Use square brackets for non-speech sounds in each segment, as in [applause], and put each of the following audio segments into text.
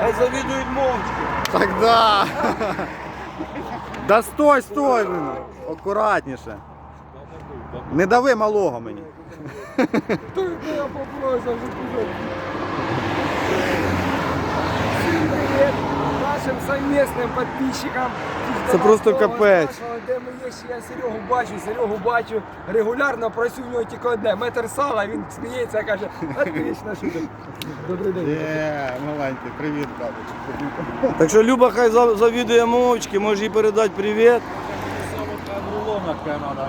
Хай завідують мовчки. Так да. Да стой, стой, блин. Акуратніше. Не дави малого мені. Ти я попросив вже. Всім привіт нашим совместним підписчикам. Це просто капець. Де ми є, ще я Серегу бачу, Серегу бачу. Регулярно працюю в нього тільки одне. Метр сала, він сміється, каже, отлично, шутер. Добрий день. Є, маленький, привіт, бабочка. Так що Люба хай за- завідує мовчки, може їй передати привіт.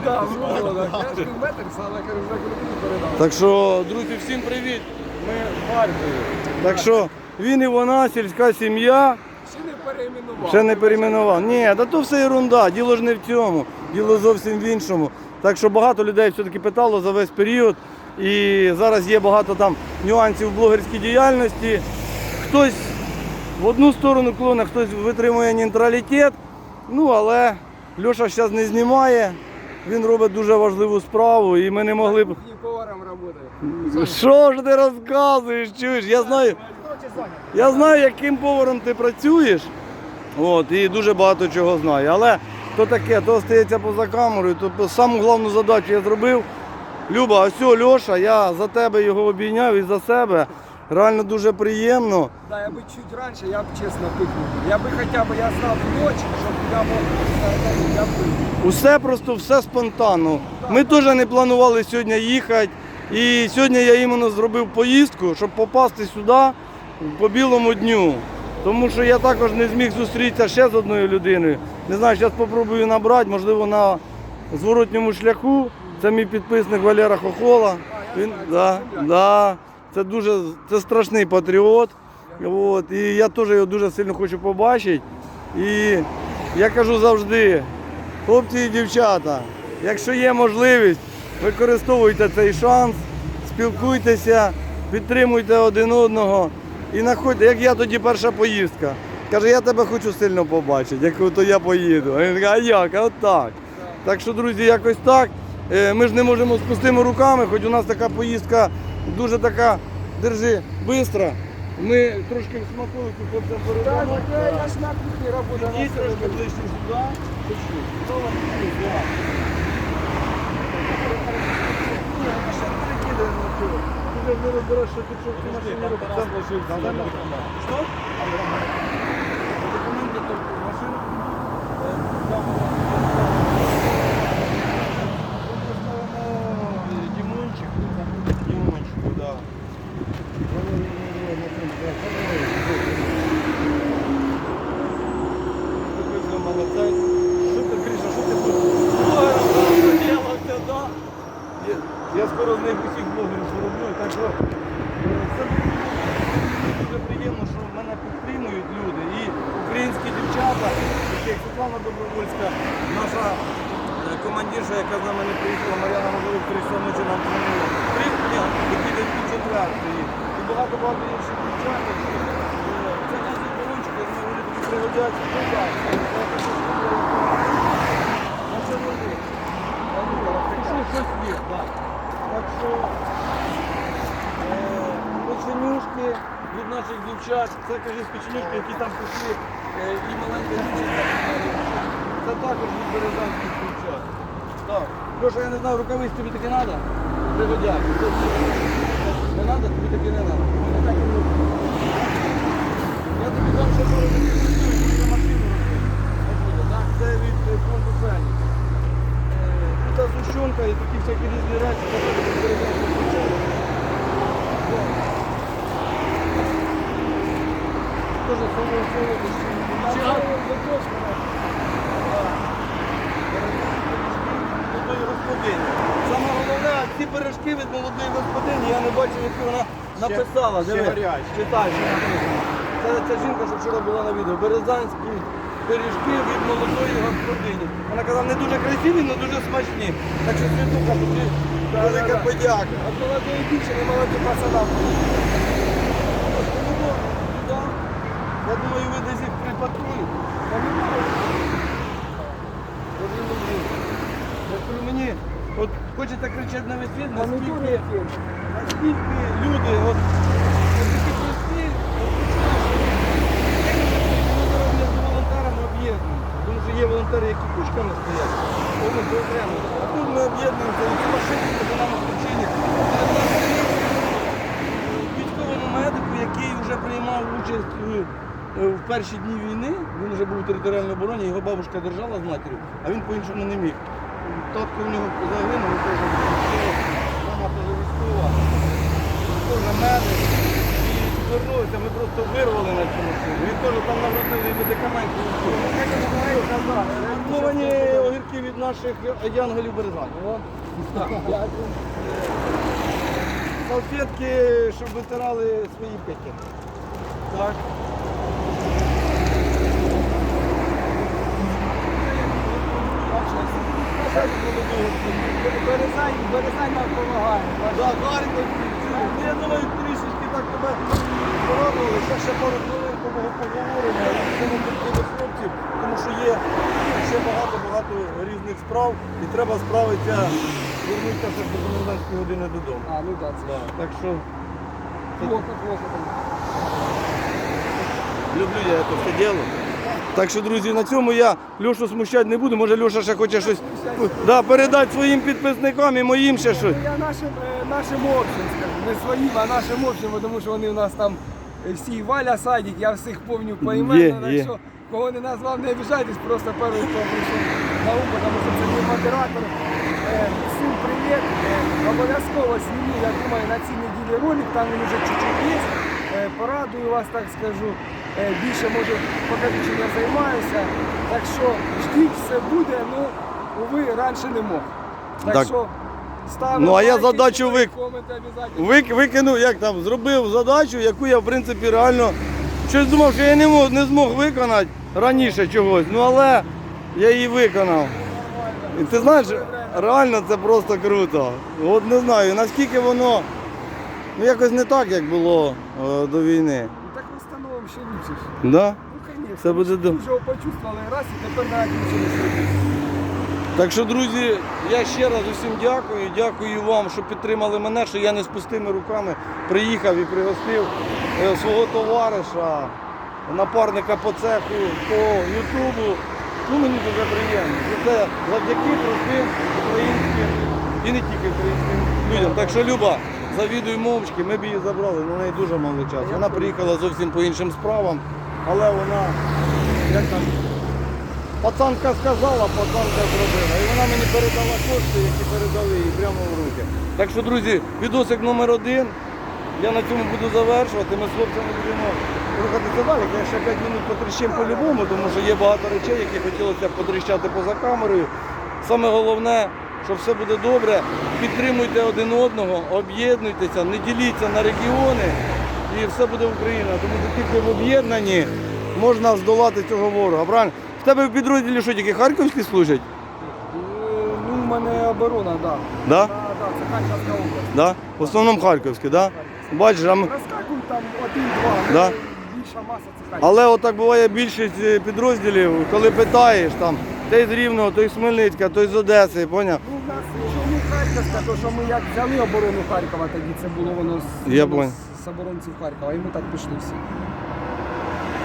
Да, в рулонах. Я ж метр сала, кажу, закрутив передав. Так що, друзі, всім привіт. Ми в Харкові. Так що він і вона, сільська сім'я. Ще не перейменував. Ще не перейменував. Ні, та то все ерунда. Діло ж не в цьому, діло зовсім в іншому. Так що багато людей все-таки питало за весь період. І зараз є багато там нюансів в блогерській діяльності. Хтось в одну сторону клоне, хтось витримує нейтралітет. Ну, але Льоша зараз не знімає. Він робить дуже важливу справу, і ми не могли б. Поваром працює. Що ж ти розказуєш? Чуєш? Я знаю, я знаю, яким поваром ти працюєш. От, і дуже багато чого знаю. Але то таке, то стається поза камерою. То саму головну задачу я зробив. Люба, ось о, Льоша, я за тебе його обійняв і за себе. Реально дуже приємно. Да, я би чуть раніше, я б чесно пикнув. Я би хоча б я знав ночі, щоб я мог сказати, я б. Усе просто все спонтанно. Ми теж не планували сьогодні їхати. І сьогодні я іменно зробив поїздку, щоб попасти сюди по білому дню. Тому що я також не зміг зустрітися ще з одною людиною. Не знаю, зараз спробую набрати, можливо, на зворотньому шляху. Це мій підписник Валера Хохола. Він, да, да, це дуже це страшний патріот. От, і я теж його дуже сильно хочу побачити. І я кажу завжди, хлопці і дівчата, якщо є можливість, використовуйте цей шанс, спілкуйтеся, підтримуйте один одного і знаходьте, як я тоді перша поїздка. Каже, я тебе хочу сильно побачити, як то я поїду. А він каже, а як? А от так. Так що, друзі, якось так. Е, Ми ж не можемо з пустими руками, хоч у нас така поїздка дуже така, держи, бистра. Ми трошки смаколику хлопцям передамо. Я ж на кухні. Підійдіть трошки ближче сюди. Чуть-чуть. Хто вам тут? Да. Ти ж не розбираєш, що тут що в цій машині робить. Там Що? Документи машину. Е, там, Поставимо е, Дімончику. Дімончику, да. Такий молодець. Що ти, Гриша, що ти тут? Блогером делався, да? Я- Я скоро з них усіх блогерів зроблю, так дуже приємно, що мене підтримують люди. І українські дівчата, як Світлана Добровольська, наша е, командирша, яка з нами не приїхала, Мар'яна Мозолик, три ночі нам дзвонила. Три дня, які десь під четвертої. І багато-багато інших дівчат, е, це наші колончики, вони тобі пригодяться. Ну люди. Щось є, так. Так що печенюшки від наших дівчат, це кажи печенюшки, які там пішли, е, і маленька дівчинка. Це також від березанських дівчат. Так. Леша, я не знаю, рукавиць тобі таки треба? Пригодяться. Не треба, тобі таки не треба. Я тобі дам ще пару машину робити. Так? Це від е, фонду Фенікс. Е, Тут зущенка і такі всякі різні речі, це від березанських дівчат. Тоже слово слово молодої господині. Саме головне, ці пиріжки від молодої господині, я не бачив, які вона написала. ще гарячі. Читай, що написано. Це ця жінка, що вчора була на відео. Березанські пиріжки від молодої господині. Вона казала, не дуже красиві, але дуже смачні. Так що світуха, тобі велика подяка. От молодої дівчини, молоді пацанам. Я думаю, ви десь їх припатрулите. Я кажу, мені От хочете кричати на весь світ, наскільки, наскільки люди, от, от такі прості, от починаєш, люди роблять з волонтерами об'єднуються. Тому що є волонтери, які кучками стоять, вони по окремо. А тут ми об'єднуємося, і ці машини по нам включені. Військовому медику, який вже приймав участь у, е, в перші дні війни, він вже був у територіальній обороні, його бабушка держала з матір'ю, а він по-іншому не міг. Татко в нього загинув, він теж військова, мама теж військова, теж медик. І звернулися, ми просто вирвали на цю машину. Він теж там нагрузили медикаментів. Мариновані огірки від наших янголів березань. Салфетки, щоб витирали свої пики. Так. Березань, допомагає. Я думаю, трішечки так тебе порадували. Ще ще пару хвилин поговоримо. Тому що є ще багато-багато різних справ і треба справитися, вернутися ще до комендантської години додому. А, ну так, це. Так що Плохо, плохо там. люблю я це діло. Так що, друзі, на цьому я Льошу смущати не буду. Може Льоша ще хоче щось да, передати своїм підписникам і моїм ще щось. Я нашим, е, нашим общим скажу, не своїм, а нашим общим, тому що вони у нас там е, всі Валя Садік, я всіх помню Є, поіменно, так що кого не назвав, не обіжайтесь, просто перший, хто прийшов на ум, тому що це мій модератор. Е, Всім привіт. Обов'язково зніму, я думаю, на цій неділі ролик, там він вже чуть-чуть є. Порадую вас, так скажу. Е, Більше може покажу, чим я займаюся. Так що ждіть, все буде, ну, уви, раніше не мог. Так, Так. що ставимо Ну, а я лайки, задачу пишіть вик- коменти. Вик, викинув, як там, зробив задачу, яку я в принципі реально щось думав, що я не, мог, не змог виконати раніше чогось. Ну але я її виконав. І ти знаєш, реально це просто круто. От не знаю, наскільки воно ну, якось не так, як було е, до війни. Ще лучше. Да? Ну, звісно. Це буде до- Вже почувствували раз і тепер навіть нічого не зробити. Так що, друзі, я ще раз усім дякую. Дякую вам, що підтримали мене, що я не з пустими руками приїхав і пригостив е, свого товариша, напарника по цеху, по Ютубу. Ну, мені дуже приємно. І це завдяки простим українським і не тільки українським людям. Так що, Люба, завідуй мовчки, ми б її забрали, але в неї дуже мало часу. Вона приїхала зовсім по іншим справам, але вона, як там, Пацанка сказала, пацанка зробила. І вона мені передала кошти, які передали їй прямо в руки. Так що, друзі, відосик номер один. Я на цьому буду завершувати. Ми з хлопцями будемо рухатися далі. Я ще 5 минут потріщим по-любому, тому що є багато речей, які хотілося б потріщати поза камерою. Саме головне, що все буде добре. Підтримуйте один одного, об'єднуйтеся, не діліться на регіони і все буде Україна. Тому що тільки в об'єднанні можна здолати цього ворога. Правильно? В тебе в підрозділі що тільки Харківські служать? Ну, в мене оборона, так. Да. Да? Да, да, це Харківська область. Да? В основному Харківські, да? Бачиш, а ми- Розкакують там один-два, Да. більша маса це Харків. але отак буває більшість е, підрозділів, коли питаєш там, той з Рівного, той з Хмельницька, той з Одеси, поняв? Ну, в нас чому Харківська, то що ми як взяли оборону Харкова, тоді це було воно з, Я воно понял. з, з оборонців Харкова, і ми так пішли всі.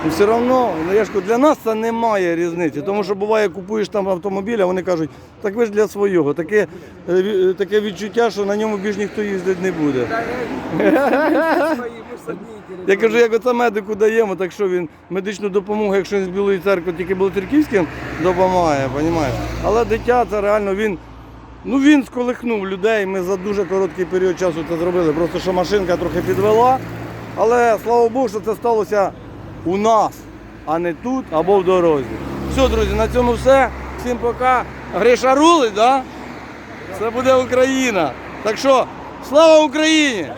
Ну, все одно, ну я ж кажу, для нас це немає різниці, тому що буває, купуєш там автомобіль, а вони кажуть, так ви ж для свого. Таке, е, таке відчуття, що на ньому більш ніхто їздити не буде. Е, [laughs] Я кажу, як оце медику даємо, так що він медичну допомогу, якщо він з Білої церкви тільки Білоцерківським допомагає, розумієш? Але дитя це реально він. Ну він сколихнув людей. Ми за дуже короткий період часу це зробили. Просто що машинка трохи підвела. Але слава Богу, що це сталося у нас, а не тут або в дорозі. Все, друзі, на цьому все. Всім пока. Гриша рулить, да? Це буде Україна. Так що, слава Україні!